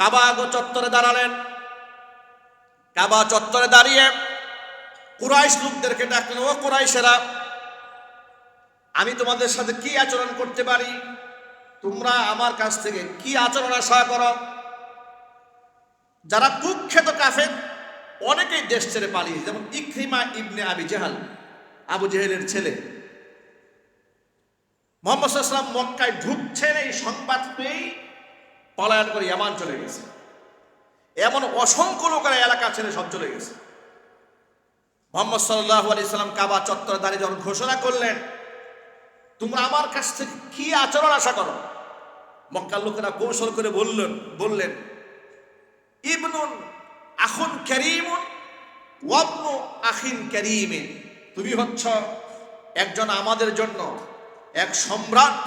কাবা চত্বরে দাঁড়ালেন। কাবা চত্বরে দাঁড়িয়ে কুরাইশ লোকদেরকে ডাকলেন, ও কুরাইশেরা, আমি তোমাদের সাথে কি আচরণ করতে পারি? তোমরা আমার কাছ থেকে কি আচরণ আশা করো? যারা কুখ্যাত কাফের, অনেকেই দেশ ছেড়ে পালিয়ে যেমন ইকরিমা ইবনে আবি জেহাল, আবু জেহেলের ছেলে। মোহাম্মদ মক্কায় ঢুকছেন, এই সংবাদ পেয়েই পলায়ন করে ইয়ামান চলে গেছে। এমন অসংখ্য লোকেরা এলাকা ছেড়ে সব চলে গেছে। মোহাম্মদ সাল্লাহ আলি সাল্লাম কাবা চত্বরে দাঁড়িয়ে যখন ঘোষণা করলেন, তোমরা আমার কাছ থেকে কি আচরণ আশা করো? মক্কার লোকেরা কৌশল করে বললেন বললেন, ইবনুন আখুন করিমুন ওয়াবনু আখিন করিমিন। তুমি হচ্ছ একজন আমাদের জন্য এক সম্রাট,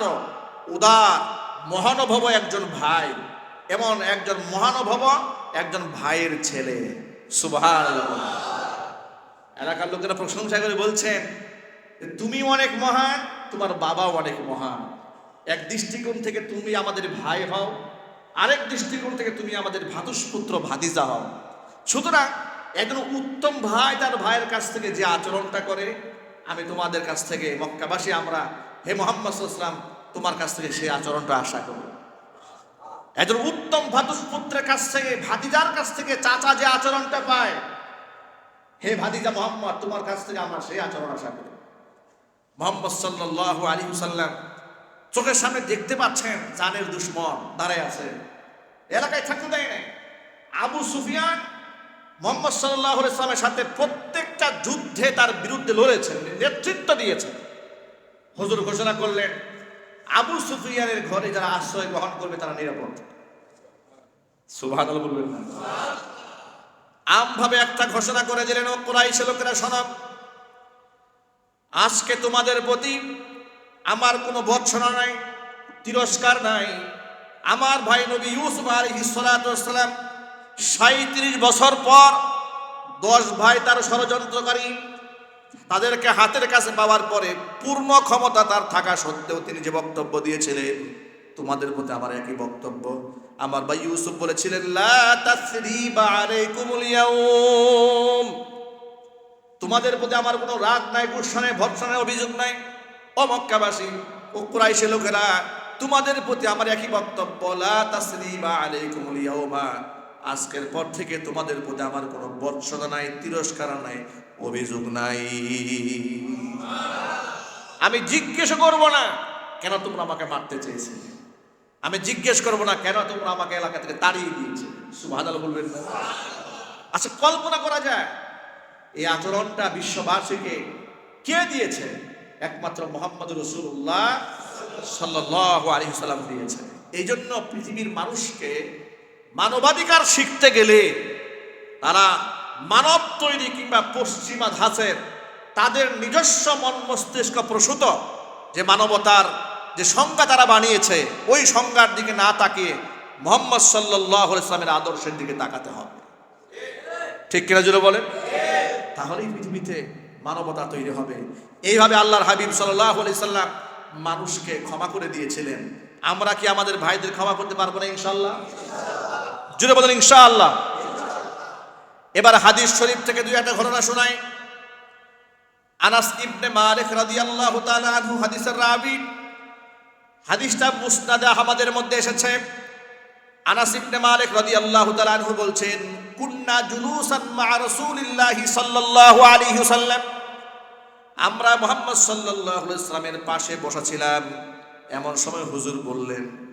উদার মহানুভব একজন ভাই, এমন একজন মহানুভব, একজন ভাইয়ের ছেলে। সুবহান এলাকার লোকেরা প্রশংসা করে বলছেন, তুমি অনেক মহান, তোমার বাবাও অনেক মহান। এক দৃষ্টিকোণ থেকে তুমি আমাদের ভাই হও, আরেক দৃষ্টিকোণ থেকে তুমি আমাদের ভাতুষপুত্র ভাতিজা হও। সুতরাং একজন উত্তম ভাই তার ভাইয়ের কাছ থেকে যে আচরণটা করে, আমি তোমাদের কাছ থেকে মক্কাবাসী, আমরা হে মোহাম্মদ ইসলাম তোমার কাছ থেকে সেই আচরণটা আশা করি একজন উত্তম ভাতুষপুত্রের কাছ থেকে, ভাতিজার কাছ থেকে চাচা যে আচরণটা পায়, হে ভাতিজা মোহাম্মদ, তোমার কাছ থেকে আমরা সেই আচরণ আশা করি মোহাম্মদ সাল্লাহ আলী সাল্লাম চোখের সামনে দেখতে পাচ্ছেন, জানের দুশ্মন দাঁড়ায় আছে। এলাকায় থাকতে দেয় নাই। আবু সুফিয়ান মোহাম্মদ সাল্লাহ ইসলামের সাথে প্রত্যেকটা যুদ্ধে তার বিরুদ্ধে লড়েছেন, নেতৃত্ব দিয়েছেন। হজুর ঘোষণা করলেন আবু সুফিয়ানের ঘরে যারা আশ্রয় গ্রহণ করবে তারা নিরাপদ। সুভাদ বলবেন। আমভাবে একটা ঘোষণা করে দিলেন ও কোরাইশে লোকেরা শোনাব আজকে তোমাদের প্রতি আমার কোনো বর্ষণা নাই তিরস্কার নাই। আমার ভাই নবী ইউসুফ আলী সালাম সাঁত্রিশ বছর পর দশ ভাই তার ষড়যন্ত্রকারী তাদেরকে হাতের কাছে পাওয়ার পরে পূর্ণ ক্ষমতা তার থাকা সত্ত্বেও তিনি যে বক্তব্য দিয়েছিলেন, তোমাদের প্রতি আমার একই বক্তব্য। আমার ভাই ইউসুফ বলেছিলেন তোমাদের প্রতি আমার কোনো রাগ নাই, গুসা নাই অভিযোগ নাই। ও মক্কাবাসী ও কুরাইশে লোকেরা, তোমাদের প্রতি আমার একই বক্তব্য আজকের পর থেকে তোমাদের প্রতি আমার কোনো বৎসনা নাই, তিরস্কার নাই অভিযোগ নাই। আমি জিজ্ঞেস করব না, কেন তোমরা আমাকে মারতে চেয়েছিলে? আমি জিজ্ঞেস করব না, কেন তোমরা আমাকে এলাকা থেকে তাড়িয়ে দিয়েছে সুবহানাল্লাহ বলবেন না। আচ্ছা কল্পনা করা যায়, এই আচরণটা বিশ্ববাসীকে কে দিয়েছে? একমাত্র মোহাম্মদ রসুল্লাহ সাল্লাহ আলী সাল্লাম দিয়েছে। এই জন্য পৃথিবীর মানুষকে মানবাধিকার শিখতে গেলে তারা মানব তৈরি কিংবা পশ্চিমা ধাঁচের তাদের নিজস্ব মন মস্তিষ্ক প্রসূত, যে মানবতার যে সংজ্ঞা তারা বানিয়েছে, ওই সংজ্ঞার দিকে না তাকিয়ে মোহাম্মদ সাল্লাহ ইসলামের আদর্শের দিকে তাকাতে হবে। ঠিক কিনা জুড়ে বলেন? তাহলেই পৃথিবীতে মানবতা তৈরি হবে। এইভাবে আল্লাহর হাবিব সাল্লাহ সাল্লাম মানুষকে ক্ষমা করে দিয়েছিলেন। আমরা কি আমাদের ভাইদের ক্ষমা করতে পারব না ইনশাল্লাহ জুড়ে বলেন ইনশাআল্লাহ। এবার হাদিস শরীফ থেকে দুই একটা ঘটনা শোনাই। আনাস ইবনে মালিক রাদিয়াল্লাহু তাআলা আনহু হাদিসের রাবি। হাদিসটা মুসনাদে আহমদের মধ্যে এসেছে। আনাস ইবনে মালিক রাদিয়াল্লাহু তাআলা আনহু বলছেন, কুন্না জুলুসান মা রাসূলিল্লাহি সাল্লাল্লাহু আলাইহি ওয়াসাল্লাম। আমরা মুহাম্মদ সাল্লাল্লাহু আলাইহি ওয়াসাল্লামের পাশে বসা ছিলাম এমন সময় হুজুর বললেন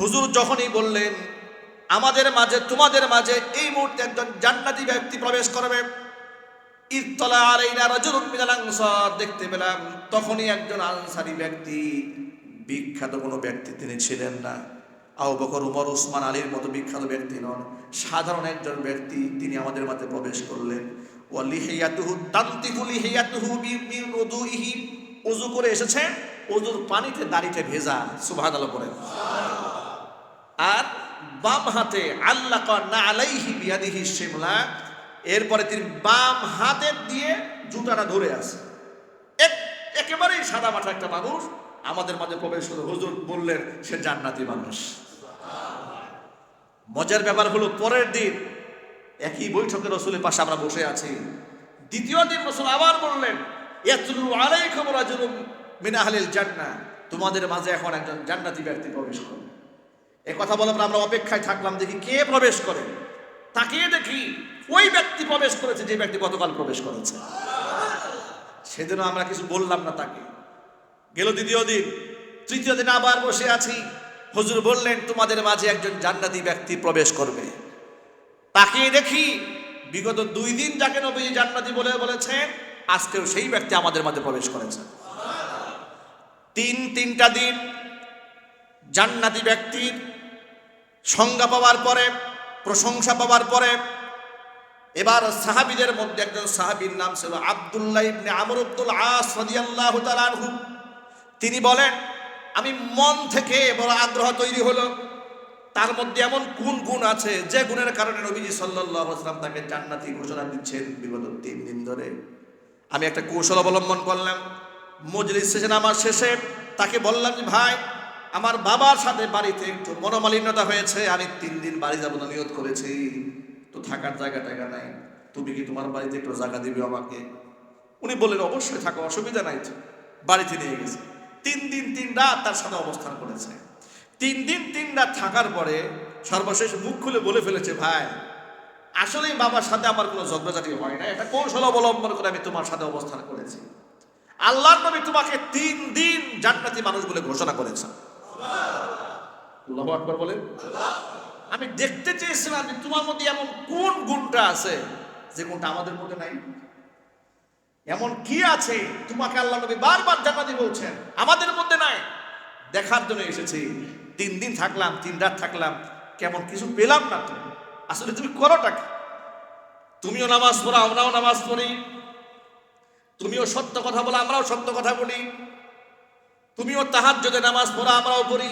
হুজুর যখনই বললেন, আমাদের মাঝে, তোমাদের মাঝে এই মুহূর্তে একজন জান্নাতি ব্যক্তি প্রবেশ করবে। ইত্তলা আলাইনা রাজুলুম মিনাল দেখতে পেলাম, তখনই একজন আনসারী ব্যক্তি, বিখ্যাত কোনো ব্যক্তি তিনি ছিলেন না। আবু বকর, উমর, উসমান, আলীর মতো বিখ্যাত ব্যক্তি নন, সাধারণ একজন ব্যক্তি তিনি আমাদের মাঝে প্রবেশ করলেন। ওয়ালিহিয়াতুহু তান্তিফু লিহিয়াতুহু বিমিন উযুইহি উযু করে এসেছেন উযুর পানিতে দাড়িতে ভেজা, সুবহানাল্লাহ পড়েন। আর বাম হাতে আল্লাহ না আলাইহি বিয়াদিহি শিমলা, এরপরে তিনি বাম হাতে দিয়ে জুতাটা ধরে আছে। এক একেবারেই সাদা মাঠা একটা মানুষ, আমাদের মাঝে প্রবেশ করে হুজুর বললেন, সে জান্নাতি মানুষ। মজার ব্যাপার হলো, পরের দিন একই বৈঠকে রসুলের পাশে আমরা বসে আছি। দ্বিতীয় দিন রসুল আবার বললেন আলাইকুম রাজুলুম মিন আহলিল জান্নাহ। তোমাদের মাঝে এখন একজন জান্নাতি ব্যক্তি প্রবেশ করবে। এ কথা বলার পর আমরা অপেক্ষায় থাকলাম, দেখি কে প্রবেশ করে। তাকিয়ে দেখি ওই ব্যক্তি প্রবেশ করেছে যে ব্যক্তি গতকাল প্রবেশ করেছে। সেদিন আমরা কিছু বললাম না তাকে। গেল দ্বিতীয় দিন, তৃতীয় দিন আবার বসে আছি। হুজুর বললেন, তোমাদের মাঝে একজন জান্নাতি ব্যক্তি প্রবেশ করবে। তাকিয়ে দেখি বিগত দুই দিন যাকে নবী জান্নাতি বলে বলেছেন, আজকেও সেই ব্যক্তি আমাদের মাঝে প্রবেশ করেছে। তিন, তিনটা দিন জান্নাতি ব্যক্তির সংজ্ঞা পাওয়ার পরে, প্রশংসা পাওয়ার পরে, এবার সাহাবিদের মধ্যে একজন সাহাবীর নাম ছিল আব্দুল্লাহ ইবনে আমর আব্দুল আস রাদিয়াল্লাহু তাআলা আনহু। তিনি বলেন, আমি মন থেকে বড় আগ্রহ তৈরি হলো। তার মধ্যে এমন কোন গুণ আছে যে গুণের কারণে নবীজি সাল্লাল্লাহু আলাইহি ওয়াসাল্লাম তাকে জান্নাতি ঘোষণা দিচ্ছেন বিগত তিন দিন ধরে? আমি একটা কৌশল অবলম্বন করলাম। মজলিস শেষে আমার শেষে তাকে বললাম যে, ভাই আমার বাবার সাথে বাড়িতে একটু মনোমালিন্যতা হয়েছে, আমি তিন দিন বাড়ি যাব না নিয়ত করেছি। তো থাকার জায়গা টাকা নাই। তুমি কি তোমার বাড়িতে একটু জায়গা দিবে আমাকে? উনি বললেন, অবশ্যই থাকো, অসুবিধা নাই। বাড়িতে নিয়ে গেছে। তিন দিন, তিন রাত তার সাথে অবস্থান করেছে। তিন দিন, তিন রাত থাকার পরে সর্বশেষ মুখ খুলে বলে ফেলেছে, ভাই আসলে বাবার সাথে আমার কোনো ঝগড়াঝাটি হয় না। এটা কৌশল অবলম্বন করে আমি তোমার সাথে অবস্থান করেছি। আল্লাহর নবী তোমাকে তিন দিন জান্নাতি মানুষ বলে ঘোষণা করেছে আল্লাহু বলেন। আমি দেখতে চেয়েছিলাম যে তোমার মধ্যে এমন কোন গুণটা আছে যে গুণটা আমাদের মধ্যে নাই? এমন কি আছে? তোমাকে আল্লাহ নবী বারবার জান্নাতি বলছেন, আমাদের মধ্যে নাই। দেখার জন্য এসেছি। তিন দিন থাকলাম, তিন রাত থাকলাম, কেমন কিছু পেলাম না তো। আসলে তুমি করোটা কি? তুমিও নামাজ পড়ো, আমরাও নামাজ পড়ি। তুমিও সত্য কথা বলো, আমরাও সত্য কথা বলি। তুমিও তাহার যদি নামাজ পড়ো, আমরাও পড়ি।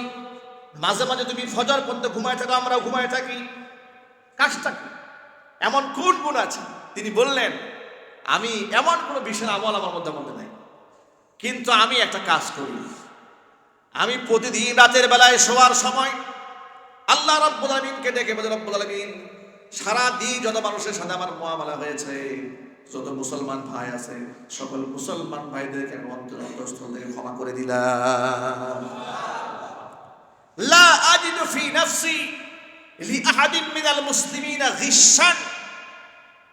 মাঝে মাঝে তুমি ফজর পর্যন্ত ঘুমায় থাকো, আমরাও ঘুমায় থাকি। কাজটা? এমন কোন গুণ আছে? তিনি বললেন, আমি এমন কোনো বিষয় আমল আমার মধ্যে মধ্যে নাই। কিন্তু আমি একটা কাজ করি। আমি প্রতিদিন রাতের বেলায় শোয়ার সময় আল্লাহ রব্বুল আলমিনকে ডেকে বলে, রব্বুল আলমিন সারা দিন যত মানুষের সাথে আমার মোয়ামলা হয়েছে, যত মুসলমান ভাই আছে, সকল মুসলমান ভাইদেরকে আমি অন্তর অন্তঃস্থল থেকে ক্ষমা করে দিলাম। লা ফি মিনাল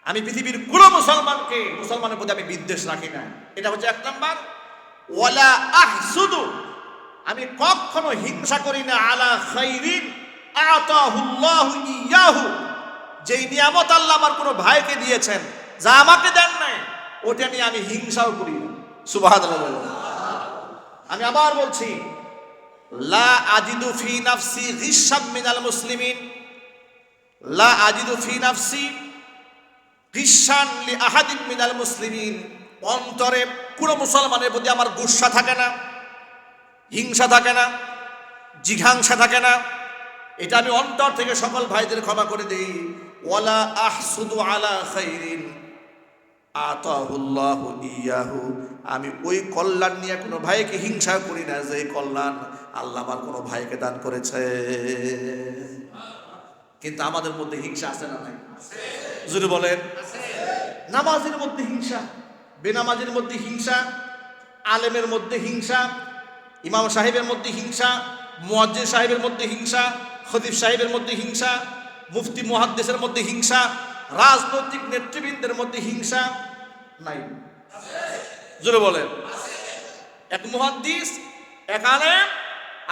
আমি পৃথিবীর কোন মুসলমানকে, মুসলমানের প্রতি আমি বিদ্বেষ রাখি না। এটা হচ্ছে এক নাম্বার। ওয়ালা আহসুদু, আমি কখনো হিংসা করি না, আলা খাইরিন আতাহুল্লাহু নিয়ামত আল্লাহ আমার কোনো ভাইকে দিয়েছেন, যা আমাকে দেন নাই, ওটা নিয়ে আমি হিংসাও করি সুবহানাল্লাহ। আমি আবার বলছি লা আজিদু ফি নাফসি গিশাম মিনাল মুসলিমিন। লা আজিদু ফি নাফসি গিশান লি আহাদিন মিনাল মুসলিমিন। অন্তরে কোনো মুসলমানের প্রতি আমার গুসা থাকে না, হিংসা থাকে না, জিঘাংসা থাকে না। এটা আমি অন্তর থেকে সকল ভাইদের ক্ষমা করে দিই। ওয়ালা আহসুদু আলা খাইরিন। আতাহুল্লাহু ইয়াহু। আমি ওই কল্যাণ নিয়ে কোনো ভাইকে হিংসা করি না যে কল্যাণ। আল্লাহ আমার কোনো ভাইকে দান করেছে। কিন্তু আমাদের মধ্যে হিংসা আছে না নাই? যদি বলেন। নামাজের মধ্যে হিংসা, বেনামাজের মধ্যে হিংসা, আলেমের মধ্যে হিংসা, ইমাম সাহেবের মধ্যে হিংসা, মুয়াজ্জিন সাহেবের মধ্যে হিংসা, খতিব সাহেবের মধ্যে হিংসা, মুফতি মুহাদ্দেসের মধ্যে হিংসা, রাজনৈতিক নেতৃবৃন্দের মধ্যে হিংসা নাই। জোরে বলেন। এক মুহাদ্দিস, এক আলেম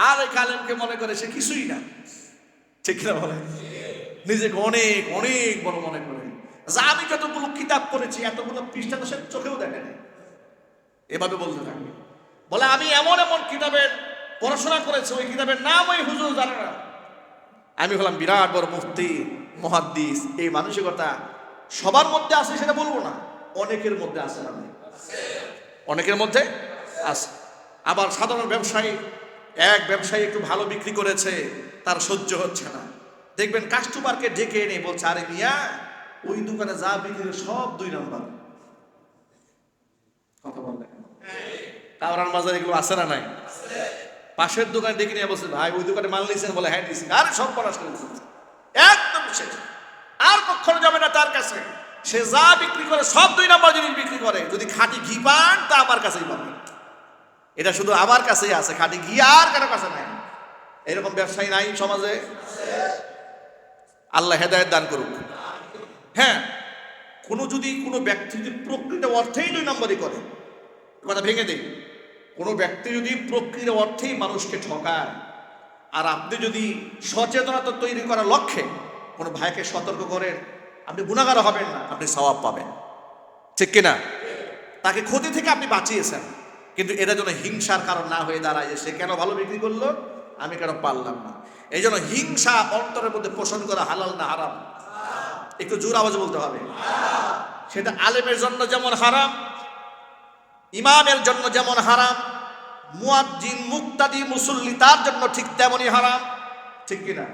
আর এক আলেমকে মনে করে সে কিছুই না। ঠিক না বলে নিজেকে অনেক অনেক বড় মনে করে। যা আমি যতগুলো কিতাব পড়েছি, এতগুলো পৃষ্ঠা তো সে চোখেও দেখে না এভাবে বলতে থাকবে বলে, আমি এমন এমন কিতাবের পড়াশোনা করেছি, ওই কিতাবের নাম ওই হুজুর জানে না। আমি হলাম বিরাট বড় মুফতি, মহাদ্দিস। এই মানসিকতা সবার মধ্যে আছে সেটা বলব না। অনেকের মধ্যে আছে নেই? অনেকের মধ্যে আছে। আবার সাধারণ ব্যবসায়ী এক ব্যবসায়ী একটু ভালো বিক্রি করেছে, তার সহ্য হচ্ছে না। দেখবেন কাস্টমারকে ডেকে এনে বলছে, আরে মিয়া, ওই দোকানে যা বিক্রি করে সব দুই নম্বর। কথা বললে কেন? বাজার এগুলো আছে না নাই? পাশের দোকানে ডেকে নিয়ে বলছে, ভাই, ওই দোকানে মাল নিয়েছেন বলে হ্যাঁ দিয়েছি আরে সব পড়াশ একদম শেষ। আর কখনো যাবে না তার কাছে। সে যা বিক্রি করে সব দুই নম্বর জিনিস বিক্রি করে। যদি খাঁটি ঘি পান, তা আমার কাছেই পাবেন এটা শুধু আমার কাছেই আছে, খাঁটি ঘি আর কারও কাছে নাই। এরকম ব্যবসায়ী নাই সমাজে? আল্লাহ হেদায়ত দান করুক। হ্যাঁ কোনো যদি কোনো ব্যক্তি যদি প্রকৃত অর্থেই দুই নম্বরই করে কথা ভেঙে দেই। কোনো ব্যক্তি যদি প্রকৃত অর্থেই মানুষকে ঠকায়, আর আপনি যদি সচেতনতা তৈরি করার লক্ষ্যে কোনো ভাইকে সতর্ক করেন, আপনি গুণাগার হবেন না, আপনি সওয়াব পাবেন। ঠিক কিনা? তাকে ক্ষতি থেকে আপনি বাঁচিয়েছেন। কিন্তু এটা যেন হিংসার কারণ না হয়ে দাঁড়ায় সে কেন ভালো বিক্রি করল? আমি কেন পারলাম না? এই জন্য হিংসা অন্তরের মধ্যে পোষণ করা হালাল না হারাম? একটু জোর আওয়াজে বলতে হবে। সেটা আলেমের জন্য যেমন হারাম, ইমামের জন্য যেমন হারাম, মুয়াজ্জিন, মুক্তাদি, মুসল্লি তার জন্য ঠিক তেমনই হারাম। ঠিক কিনা?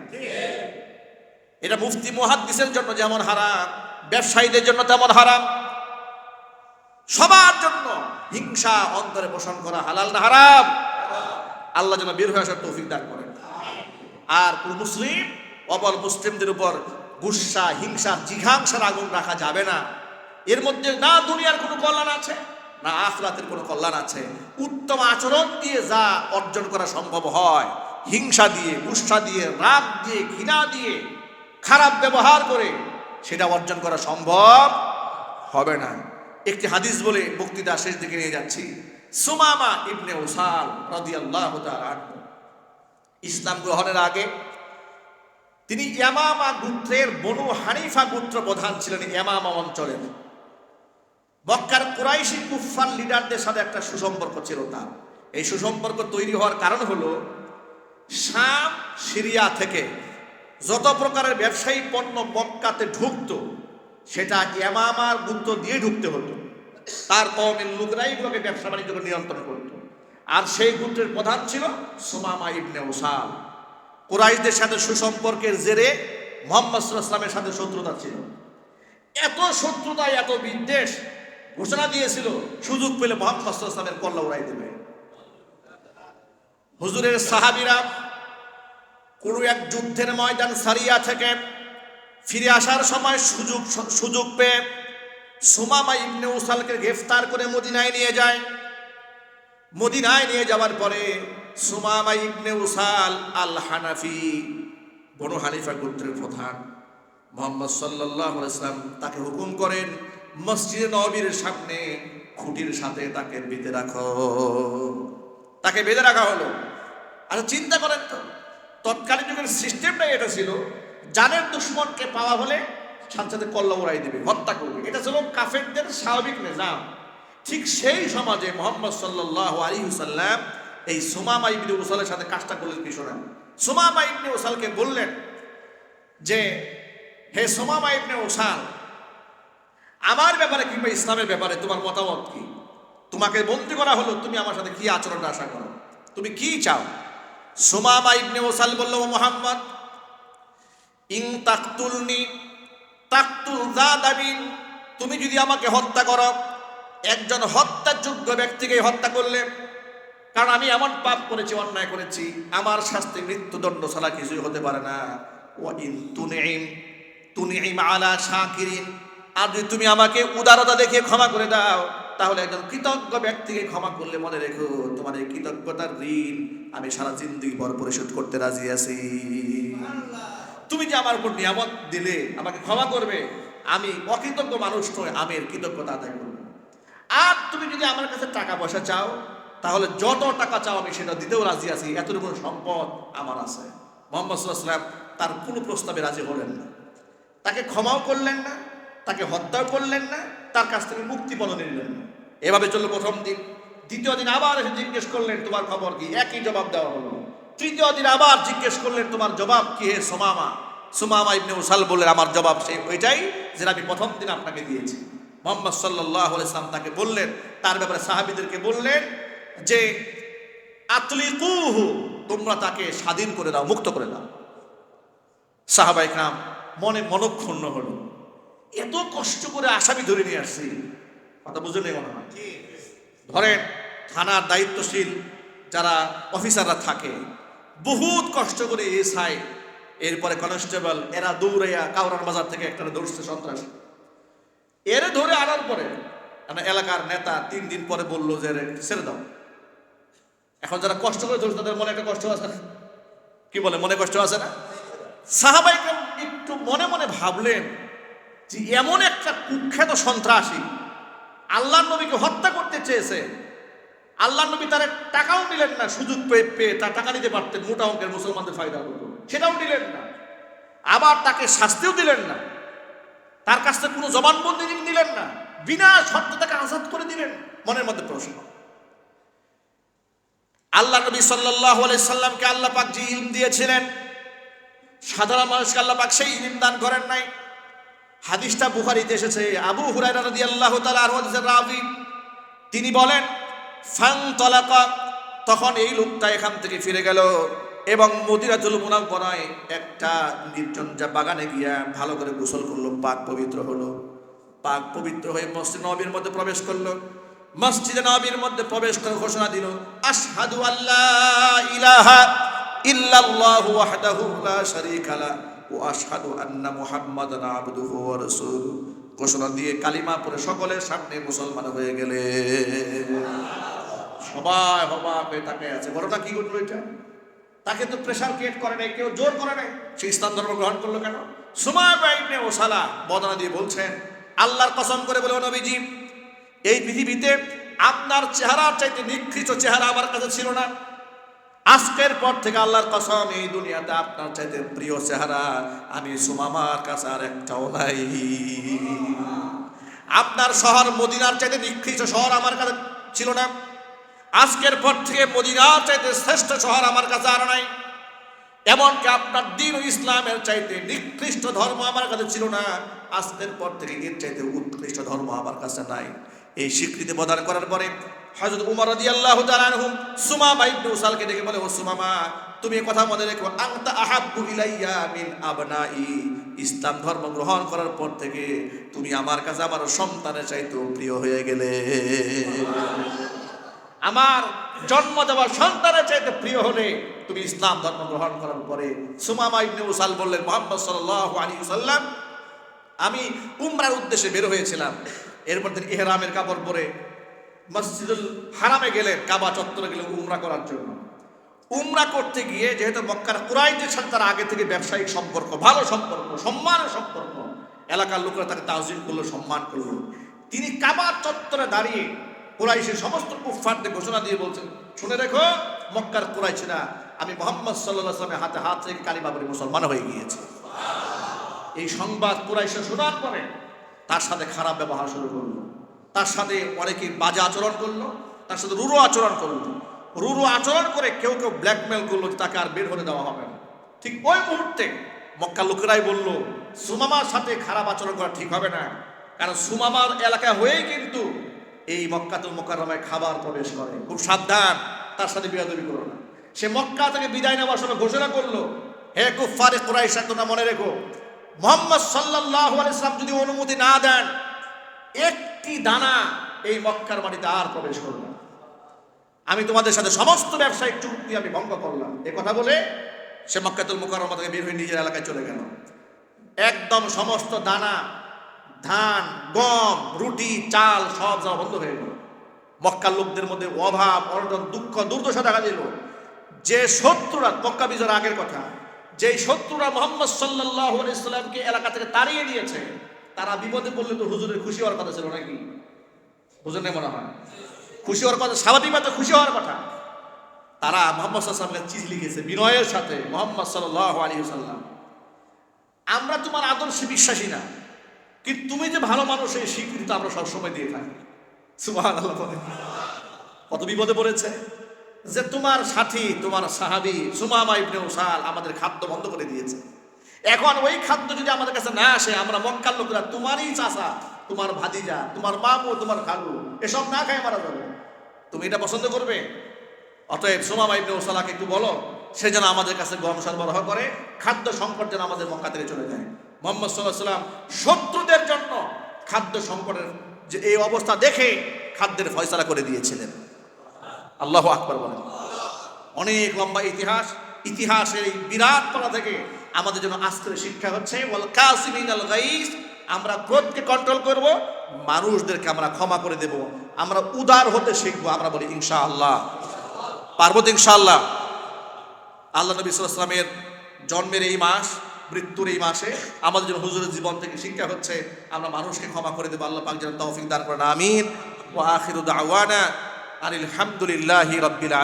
এটা মুফতি, মুহাদ্দিসের জন্য যেমন হারাম, ব্যবসায়ীদের জন্য তেমন হারাম। সবার জন্য হিংসা অন্তরে পোষণ করা হালাল না হারাম। আল্লাহ যেন বের হয়ে আসার তৌফিক দান করেন। আর কোন মুসলিম অপর মুসলিমদের উপর গুসা, হিংসা, জিঘাংসার আগুন রাখা যাবে না। এর মধ্যে না দুনিয়ার কোনো কল্যাণ আছে, না আখরাতের কোনো কল্যাণ আছে। উত্তম আচরণ দিয়ে যা অর্জন করা সম্ভব হয়, হিংসা দিয়ে, গুসা দিয়ে, রাগ দিয়ে, ঘৃণা দিয়ে, খারাপ ব্যবহার করে সেটা অর্জন করা সম্ভব হবে না। একটি হাদিস বলে বক্তৃতা শেষ দিকে নিয়ে যাচ্ছি। সুমামা ইবনে ওসাল রাদিয়াল্লাহু ইসলাম গ্রহণের আগে তিনি ইয়ামামা গোত্রের বনু হানিফা গোত্র প্রধান ছিলেন ইয়ামামা অঞ্চলের। মক্কার কুরাইশি কুফফার লিডারদের সাথে একটা সুসম্পর্ক ছিল তার। এই সুসম্পর্ক তৈরি হওয়ার কারণ হলো, শাম, সিরিয়া থেকে যত প্রকারের ব্যবসায়ী পণ্য মক্কাতে ঢুকতো সেটা ইয়ামামার গুত্র দিয়ে ঢুকতে হতো। তার কমের লোকরাই এগুলোকে ব্যবসা বাণিজ্যকে নিয়ন্ত্রণ করত। আর সেই গোত্রের প্রধান ছিল সুমামা ইবনে ওসাল। কুরাইশদের সাথে সুসম্পর্কের জেরে মোহাম্মদ ওয়াসাল্লামের সাথে শত্রুতা ছিল। এত শত্রুতা, এত বিদ্বেষ ঘোষণা দিয়েছিল, সুযোগ পেলে মোহাম্মদ ওয়াসাল্লামের কল্লা উড়াই দেবে। হুজুরের সাহাবিরা কোনো এক যুদ্ধের ময়দান সারিয়া থেকে ফিরে আসার সময় সুযোগ সুযোগ পেয়ে সুমামা ইবনে উসালকে গ্রেফতার করে মদিনায় নিয়ে যায়। মদিনায় নিয়ে যাওয়ার পরে সুমামা ইবনে উসাল আল হানাফি বনু হানিফা গোত্রের প্রধান। মোহাম্মদ সাল্লাল্লাহু আলাইহি সাল্লাম তাকে হুকুম করেন, মসজিদে নবীর সামনে খুঁটির সাথে তাকে বেঁধে রাখো। তাকে বেঁধে রাখা হলো। আচ্ছা চিন্তা করেন তো, তৎকালীন যুগের সিস্টেমটাই এটা ছিল জানের দুশ্মনকে পাওয়া হলে সাথে সাথে কল্লা উড়াই দেবে, হত্যা করবে। এটা ছিল কাফেরদের স্বাভাবিক নিজাম। ঠিক সেই সমাজে মোহাম্মদ সাল্লাহ আলী সাল্লাম এই সুমামা ইবনে উসালের সাথে কাজটা করলেন শোনেন? সুমামা ইবনে উসালকে বললেন যে, হে সুমামা ইবনে উসাল, আমার ব্যাপারে কিংবা ইসলামের ব্যাপারে তোমার মতামত কি? তোমাকে বন্দি করা হলো, তুমি আমার সাথে কি আচরণ আশা করো? তুমি কি চাও? সুমামা ইবনে ওসাল বলল, "ও মোহাম্মদ ইং তাকতুলনি, তাকতুল দাবিন তুমি যদি আমাকে হত্যা করো, একজন হত্যাযোগ্য ব্যক্তিকে হত্যা করলে, কারণ আমি এমন পাপ করেছি, অন্যায় করেছি, আমার শাস্তি মৃত্যুদণ্ড ছাড়া কিছুই হতে পারে না। ও ইন তুনিম তুনিম আলা শাকিরিন। আর যদি তুমি আমাকে উদারতা দেখে ক্ষমা করে দাও, তাহলে একজন কৃতজ্ঞ ব্যক্তিকে ক্ষমা করলে মনে রেখো, তোমার এই কৃতজ্ঞতার ঋণ আমি সারা জিন্দিগি পর পরিশোধ করতে রাজি আছি। তুমি যে আমার উপর নিয়ামত দিলে, আমাকে ক্ষমা করবে, আমি অকৃতজ্ঞ মানুষ নয় আমি কৃতজ্ঞতা আদায় করব। আর তুমি যদি আমার কাছে টাকা পয়সা চাও, তাহলে যত টাকা চাও আমি সেটা দিতেও রাজি আছি, এতটুকু সম্পদ আমার আছে। মোহাম্মদ সাল্লাম তার কোনো প্রস্তাবে রাজি হলেন না। তাকে ক্ষমাও করলেন না, তাকে হত্যাও করলেন না, তার কাছ থেকে মুক্তি বলনে নিলেন না। এভাবে চলল প্রথম দিন। দ্বিতীয় দিন আবার এসে জিজ্ঞেস করলেন, তোমার খবর কি? একই জবাব দেওয়া হলো। তৃতীয় দিন আবার জিজ্ঞেস করলেন, তোমার জবাব কি হে সোমামা? সুমামা ইবনে উসাল বললেন, আমার জবাব সেই, ওইটাই যেটা আমি প্রথম দিন আপনাকে দিয়েছি। মোহাম্মদ সাল্লাহ ইসলাম তাকে বললেন, তার ব্যাপারে সাহাবিদেরকে বললেন যে, আতলিকুহু, তোমরা তাকে স্বাধীন করে দাও, মুক্ত করে দাও। সাহাবাই কাম মনে মনক্ষুণ্ণ হল। এত কষ্ট করে আসামি ধরে নিয়ে আসছি, কথা বুঝে নেই মনে হয় ধরেন, থানার দায়িত্বশীল যারা অফিসাররা থাকে বহুত কষ্ট করে এসআই এরপরে কনস্টেবল, এরা দৌড়াইয়া কাউরান বাজার থেকে একটা দৌড়ছে সন্ত্রাস। এর ধরে আনার পরে মানে এলাকার নেতা তিন দিন পরে বলল যে ছেড়ে দাও। এখন যারা কষ্ট করে ধরছে, তাদের মনে একটা কষ্ট আছে না? কি বলে, মনে কষ্ট আছে না? সাহাবাইকে একটু মনে মনে ভাবলেন যে, এমন একটা কুখ্যাত সন্ত্রাসী আল্লাহ নবীকে হত্যা করতে চেয়েছে আল্লাহ নবী তার টাকাও নিলেন না, সুযোগ পেয়ে পেয়ে তার টাকা নিতে পারতেন, মোটা অঙ্কের মুসলমানদের ফায়দা হতো। সেটাও নিলেন না। আবার তাকে শাস্তিও দিলেন না। তার কাছ থেকে কোনো জবানবন্দি নিলেন না। বিনা শর্ত তাকে আজাদ করে দিলেন। মনের মধ্যে প্রশ্ন। আল্লাহ নবী সাল্লাহ সাল্লামকে আল্লাহ পাক যে ইলম দিয়েছিলেন, সাধারণ মানুষকে আল্লাহ পাক সেই ইলম দান করেন নাই। হাদিসটা বুখারিতে এসেছে, আবু হুরায়রা রাদিয়াল্লাহু তাআলা হাদিসের রাবি। তিনি বলেন ফাং তখন এই লোকটা এখান থেকে ফিরে গেল এবং মদিরাতুল মুনাওয়ারায় একটা নির্জন যা বাগানে গিয়া ভালো করে গোসল করল, পাক পবিত্র হলো। পাক পবিত্র হয়ে মসজিদ নবীর মধ্যে প্রবেশ করল। মসজিদে নবীর মধ্যে প্রবেশ করে ঘোষণা দিল, আশহাদু আল্লাহ ইলাহা ইল্লাল্লাহু ওয়াহদাহু লা শারীকা লা ও আশহাদু আন্না মুহাম্মাদান আবদুহু ওয়া ঘোষণা দিয়ে কালিমা পড়ে সকলের সামনে মুসলমান হয়ে গেলে সবাই হবাক হয়ে তাকে আছে। বড়টা কি ঘটলো এটা? তাকে তো প্রেশার ক্রিয়েট করে নাই, কেউ জোর করে নাই। সে ইসলাম ধর্ম গ্রহণ করল কেন? সুমায় বাইবনে ওসালা বদনা দিয়ে বলছেন, আল্লাহর কসম করে বলে, "ও নবীজি, এই পৃথিবীতে আপনার চেহারার চাইতে নিকৃষ্ট চেহারা আমার কাছে ছিল না। আজকের পর থেকে আল্লাহর কসম, এই দুনিয়াতে আপনার চাইতে প্রিয় চেহারা আমি সুমামার কাছে আর একটাও নাই। আপনার শহর মদিনার চাইতে নিকৃষ্ট শহর আমার কাছে ছিল না। আজকের পর থেকে মদিনার চাইতে শ্রেষ্ঠ শহর আমার কাছে আর নাই। এমনকি আপনার দিন ইসলামের চাইতে নিকৃষ্ট ধর্ম আমার কাছে ছিল না, আজকের পর থেকে এর চাইতে উৎকৃষ্ট ধর্ম আমার কাছে নাই। এই স্বীকৃতি প্রদান করার পরে হযরত উমর রাদিয়াল্লাহু তাআলা আনহু সুমামা ইবনে উসালকে ডেকে বলে, ও সুমামা, তুমি কথা মনে রেখো, আনতা আহাব্বু ইলাইয়া মিন আবনাই। ইসলাম ধর্ম গ্রহণ করার পর থেকে তুমি আমার কাছে আমার সন্তানের চাইতেও প্রিয় হয়ে গেলে। আমার জন্ম দেওয়া সন্তানের চাইতে প্রিয় হলে তুমি ইসলাম ধর্ম গ্রহণ করার পরে সুমামা ইবনে উসাল বললেন, মোহাম্মদ সাল্লাল্লাহু আলাইহি সাল্লাম আমি উমরার উদ্দেশ্যে বের হয়েছিলাম। এরপর তিনি ইহরামের কাপড় পরে মসজিদুল হারামে গেলেন, কাবা চত্বরে গেলেন উমরা করার জন্য। উমরা করতে গিয়ে যেহেতু মক্কার কুরাইদের সাথে তার আগে থেকে ব্যবসায়িক সম্পর্ক, ভালো সম্পর্ক, সম্মানের সম্পর্ক, এলাকার লোকেরা তাকে তাজিম করল, সম্মান করল। তিনি কাবা চত্বরে দাঁড়িয়ে কুরাইশের সমস্ত কুফফারদের ঘোষণা দিয়ে বলছেন শুনে রেখো, মক্কার কুরাইশিরা, আমি মোহাম্মদ সাল্লাহ আসলামের হাতে হাত রেখে কালিমা বলে, মুসলমান হয়ে গিয়েছে। এই সংবাদ কুরাইশা শোনার পরে তার সাথে খারাপ ব্যবহার শুরু করল। তার সাথে অনেকে বাজে আচরণ করল, তার সাথে রুরু আচরণ করল। রুরু আচরণ করে কেউ কেউ ব্ল্যাকমেল করল তাকে আর বের হতে দেওয়া হবে না। ঠিক ওই মুহূর্তে মক্কা লোকেরাই বলল, সুমামার সাথে খারাপ আচরণ করা ঠিক হবে না। কারণ সুমামার এলাকায় হয়েই কিন্তু এই মক্কাতুল মোকাররমায় খাবার প্রবেশ করে। খুব সাবধান, তার সাথে বিরাদবি করো না। সে মক্কা থেকে বিদায় নেওয়ার সময় ঘোষণা করল, হে কুফারে কুরাইশা, তোমরা মনে রেখো, মোহাম্মদ সাল্লাল্লাহু আলাইহি সাল্লাম যদি অনুমতি না দেন, একটি দানা এই মক্কার মাটিতে আর প্রবেশ করবে না। আমি তোমাদের সাথে সমস্ত ব্যবসায়িক চুক্তি আমি ভঙ্গ করলাম। এ কথা বলে সে মক্কাতুল মুকাররমা থেকে বের হয়ে নিজের এলাকায় চলে গেল। একদম সমস্ত দানা ধান, গম, রুটি, চাল সব যাওয়া বন্ধ হয়ে গেল। মক্কার লোকদের মধ্যে অভাব, অনটন, দুঃখ, দুর্দশা দেখা দিল। যে শত্রুরা, মক্কা বিজয়ের আগের কথা যে শত্রুরা মোহাম্মদ সাল্লাহ ইসলামকে এলাকা থেকে তাড়িয়ে দিয়েছে, তারা বিপদে পড়লে তো হুজুরের খুশি হওয়ার কথা ছিল নাকি? হুজুর নেই মনে হয়। খুশি হওয়ার কথা, স্বাভাবিক স্বাভাবিকভাবে খুশি হওয়ার কথা। তারা মোহাম্মদ সাল্লামকে চিঠি লিখেছে, বিনয়ের সাথে মোহাম্মদ সাল্লাহ আলী সাল্লাম। আমরা তোমার আদর্শে বিশ্বাসী না। কিন্তু তুমি যে ভালো মানুষ এই স্বীকৃতি আমরা সবসময় দিয়ে থাকি। বলে কত বিপদে পড়েছে? যে তোমার সাথী, তোমার সাহাবি সুমামা ইবনে উসাল আমাদের খাদ্য বন্ধ করে দিয়েছে। এখন ওই খাদ্য যদি আমাদের কাছে না আসে, আমরা মক্কার লোকেরা তোমারই চাষা তোমার ভাতিজা, তোমার মামু, তোমার খালু, এসব না খায় মারা যাবে। তুমি এটা পছন্দ করবে? অতএব সুমামা ইবনে উসালাকে একটু বলো সে যেন আমাদের কাছে গম সরবরাহ করে, খাদ্য সংকট যেন আমাদের মক্কা থেকে চলে যায়। মোহাম্মদ সাল্লাহ সাল্লাম শত্রুদের জন্য খাদ্য সংকটের যে এই অবস্থা দেখে খাদ্যের ফয়সালা করে দিয়েছিলেন। আল্লাহ আকবর বলেন। অনেক লম্বা ইতিহাস, ইতিহাসের এই বিরাট পালা থেকে আমাদের জন্য আস্তের শিক্ষা হচ্ছে আমরা ক্রোধকে কন্ট্রোল করব, মানুষদেরকে আমরা ক্ষমা করে দেব, আমরা উদার হতে শিখব, আমরা বলি ইনশাআল্লাহ। পার্বত ইনশাআল্লাহ। আল্লাহ নবী সাল্লামের জন্মের এই মাস, মৃত্যুর এই মাসে আমাদের জন্য হুজুরের জীবন থেকে শিক্ষা হচ্ছে, আমরা মানুষকে ক্ষমা করে দেবো, আল্লাহ পাক যেন তৌফিক দান করেন, আমিন। ওয়া আখিরু দাওয়ানা আনিল হামদুলিল্লাহ রাব্বিল